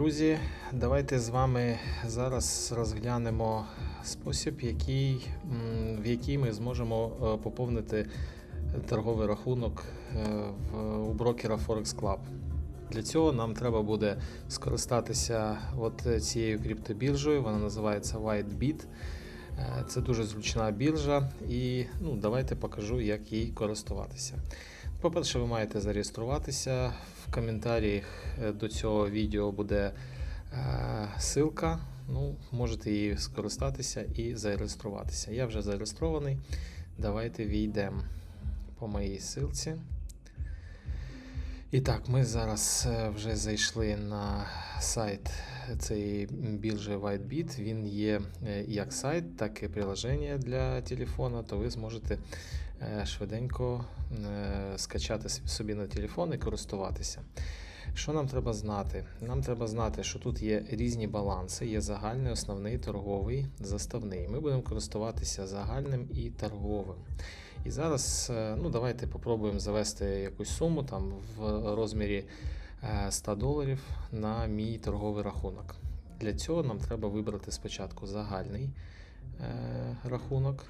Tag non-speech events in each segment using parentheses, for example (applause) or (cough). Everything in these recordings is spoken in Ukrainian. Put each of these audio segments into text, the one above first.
Друзі, давайте з вами зараз розглянемо спосіб, який, в який ми зможемо е, поповнити торговий рахунок е, у брокера Forex Club. Для цього нам треба буде скористатися от цією криптобіржею, вона називається WhiteBit. Е, Це дуже зручна біржа, і ну, давайте покажу, як їй користуватися. По-перше, ви маєте зареєструватися. В коментарі е, до цього відео буде е, ссылка. Ну, можете її скористатися і зареєструватися. Я вже зареєстрований. Давайте війдемо по моїй ссылці. І так, ми зараз е, вже зайшли на сайт цієї біржі WhiteBit. Він є як сайт, так і приложення для телефона, то ви зможете швиденько е, скачати собі на телефон і користуватися. Що нам треба знати? Нам треба знати, що тут є різні баланси, є загальний, основний, торговий, заставний. Ми будемо користуватися загальним і торговим. І зараз е, ну, давайте попробуємо завести якусь суму там в розмірі е, 100 доларів на мій торговий рахунок. Для цього нам треба вибрати спочатку загальний е, рахунок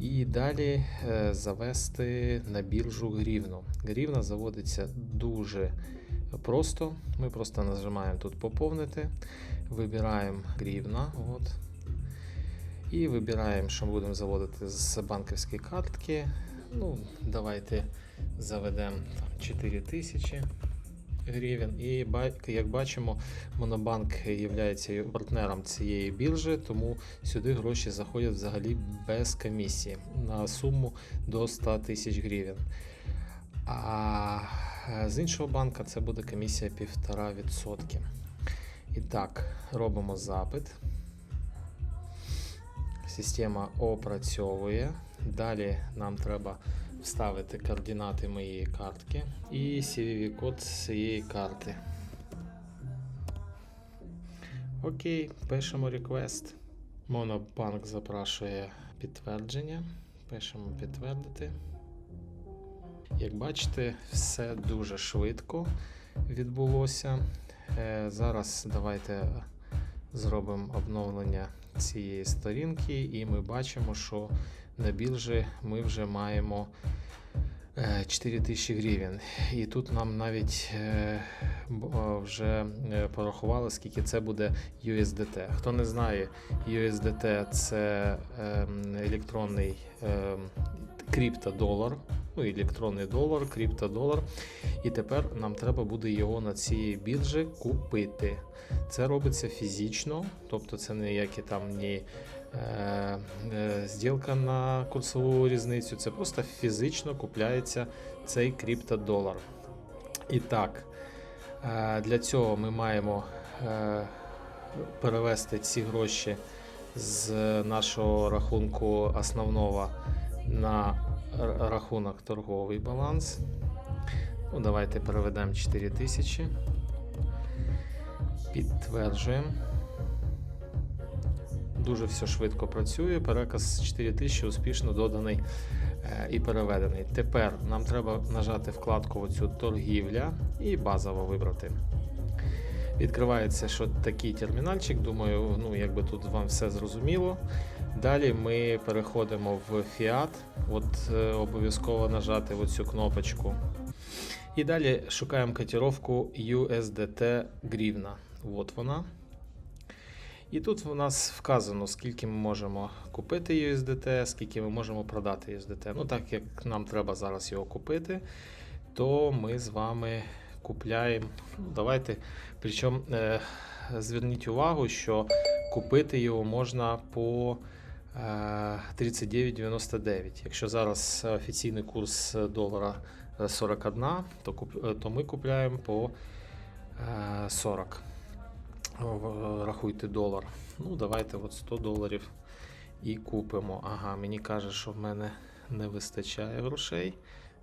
і далі е, завести на біржу грівну. Грівна заводиться дуже просто. Ми просто нажимаємо тут поповнити, вибираємо грівна. От, і вибираємо, що будемо заводити з банківської картки. Ну, давайте заведемо там 4 тисячі гривень. І як бачимо, Монобанк є партнером цієї біржі, тому сюди гроші заходять взагалі без комісії на суму до 100 тисяч гривень. А з іншого банка це буде комісія 1,5%. І так, робимо запит. Система опрацьовує. Далі нам треба вставити координати моєї картки і CVV-код цієї карти. Окей, пишемо request. Монобанк запрашує підтвердження. Пишемо підтвердити. Як бачите, все дуже швидко відбулося. Е, Зараз давайте зробимо обновлення цієї сторінки, і ми бачимо, що на біржі ми вже маємо е, 4000 гривень. І тут нам навіть е, вже е, порахували, скільки це буде USDT. Хто не знає, USDT це електронний криптодолар. Ну, електронний долар, криптодолар. І тепер нам треба буде його на цій біржі купити. Це робиться фізично, тобто це ніякі там ні зділка на курсову різницю, це просто фізично купляється цей криптодолар. І так, е, для цього ми маємо е, перевести ці гроші з нашого рахунку основного на рахунок торговий баланс. Ну, давайте переведемо 4000. Підтверджуємо. Дуже все швидко працює. Переказ 4000 успішно доданий е, і переведений. Тепер нам треба нажати вкладку оцю торгівля і базово вибрати. Відкривається що такий термінальчик. Думаю, ну якби тут вам все зрозуміло. Далі ми переходимо в Fiat. От е, обов'язково нажати оцю кнопочку. І далі шукаємо котировку USDT гривна. От вона. І тут у нас вказано, скільки ми можемо купити USDT, скільки ми можемо продати USDT. Ну, так як нам треба зараз його купити, то ми з вами купляємо. Ну, давайте. Причому е, зверніть увагу, що купити його можна по е, 39,99. Якщо зараз офіційний курс долара е, 41, то, е, то ми купляємо по е, 40. Рахуйте долар. Ну, давайте от 100 доларів і купимо. Ага, мені каже, що в мене не вистачає грошей.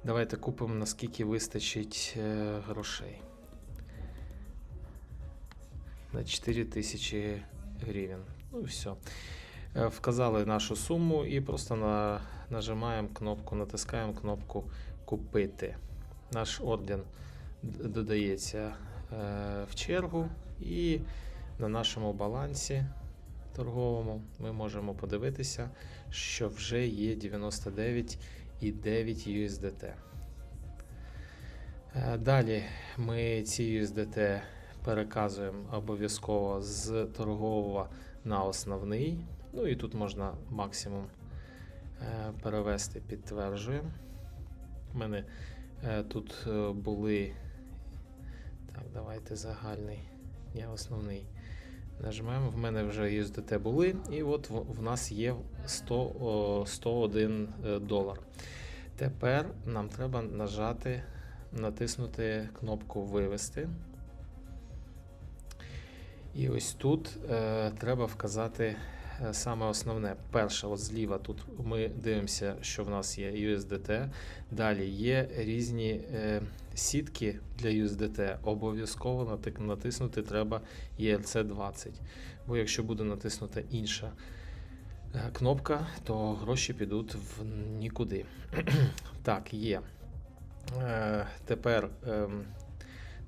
Давайте купимо, наскільки вистачить е, грошей. На 4 тисячі гривень. Ну і все. Вказали нашу суму і просто на, нажимаємо кнопку, натискаємо кнопку Купити. Наш орден додається в чергу. І на нашому балансі торговому ми можемо подивитися, що вже є 99,9 USDT. Е, Далі ми ці USDT переказуємо обов'язково з торгового на основний. Ну і тут можна максимум е, перевести, підтверджуємо. У мене е, тут е, були. Так, давайте загальний, не основний. Нажмемо, в мене вже USDT були, і от в, нас є 100, 101 е, долар. Тепер нам треба нажати, натиснути кнопку Вивести. І ось тут е, треба вказати саме основне. Перше, от зліва тут ми дивимося, що в нас є USDT. Далі є різні е, сітки для USDT. Обов'язково натиснути треба ERC20. Бо якщо буде натиснута інша е, кнопка, то гроші підуть в нікуди. (clears throat) так, є. Е, тепер.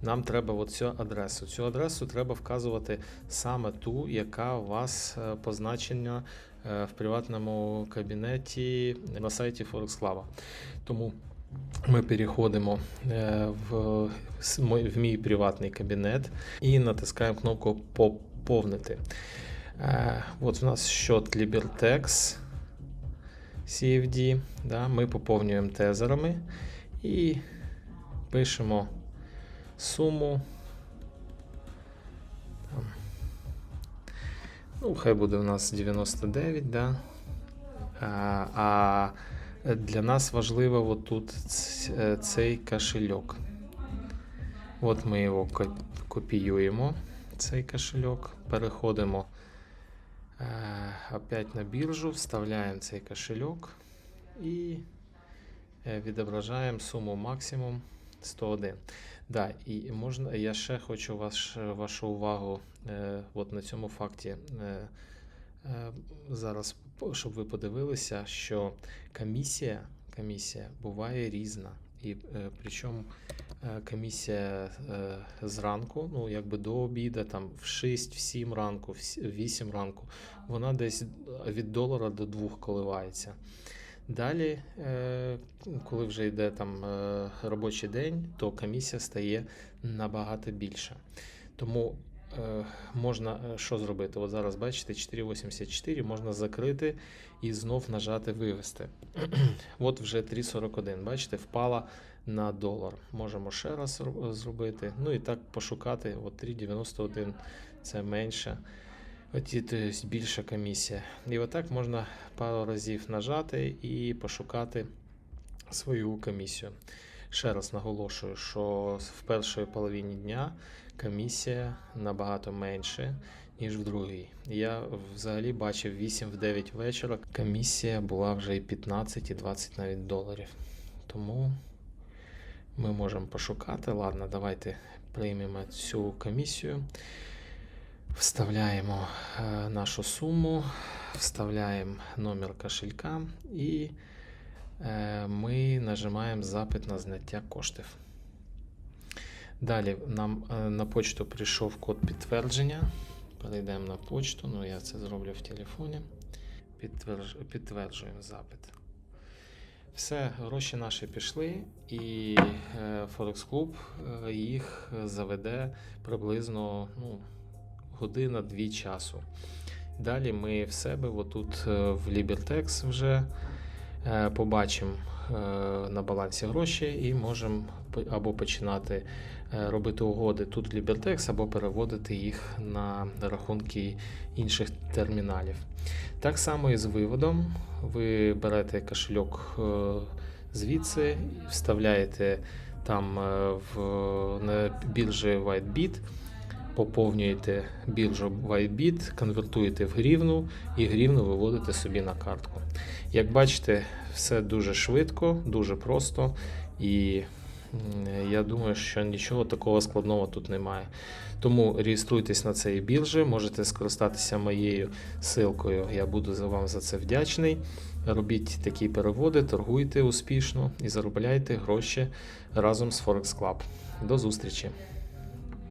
Нам треба от цю адресу. Цю адресу треба вказувати саме ту, яка у вас е, позначена е, в приватному кабінеті на сайті Forex. Тому ми переходимо е, в, в мій приватний кабінет і натискаємо кнопку Поповнити. От у нас счет Libertex CFD. Да, ми поповнюємо тезерами і пишемо суму. Там. Ну, хай буде у нас 99, да? а, а для нас важливо от тут ц- е, цей кошельок. От ми його копіюємо, цей кошельок, переходимо е, опять на біржу, вставляємо цей кошельок і е, відображаємо суму максимум 101. Да, і можна, я ще хочу ваш, вашу увагу е, от на цьому факті е, е, зараз, щоб ви подивилися, що комісія, комісія буває різна. І е, причому е, комісія е, зранку, ну якби до обіду, там в 6, в 7 ранку, в 8 ранку, вона десь від долара до 2 коливається. Далі, е, коли вже йде там е, робочий день, то комісія стає набагато більша. Тому е, можна що зробити? От зараз бачите, 4,84 можна закрити і знов нажати вивести. (clears throat) От вже 3,41. Бачите, впала на долар. Можемо ще раз зробити. Ну і так пошукати. От 3,91 це менше. От і, то есть більша комісія. І отак можна пару разів нажати і пошукати свою комісію. Ще раз наголошую, що в першій половині дня комісія набагато менше, ніж в другій. Я взагалі бачив 8-9 вечора. Комісія була вже і 15, і 20 навіть доларів. Тому ми можемо пошукати. Ладно, давайте приймемо цю комісію. Вставляємо е, нашу суму, вставляємо номер кошелька і е, ми нажимаємо запит на зняття коштів. Далі нам е, на почту прийшов код підтвердження. Перейдемо на почту, ну я це зроблю в телефоні. Підтвердж... Підтверджуємо запит. Все, гроші наші пішли, і Club е, їх заведе приблизно ну, година-дві часу. Далі ми в себе, отут е, в Libertex вже е, побачимо е, на балансі гроші і можемо або починати робити угоди тут в Libertex, або переводити їх на рахунки інших терміналів. Так само і з виводом. Ви берете кошельок звідси, вставляєте там в, на біржі WhiteBit, поповнюєте біржу WhiteBit, конвертуєте в гривну і гривну виводите собі на картку. Як бачите, все дуже швидко, дуже просто і я думаю, що нічого такого складного тут немає. Тому реєструйтесь на цій біржі, можете скористатися моєю силкою. Я буду за вам за це вдячний. Робіть такі переводи, торгуйте успішно і заробляйте гроші разом з Forex Club. До зустрічі!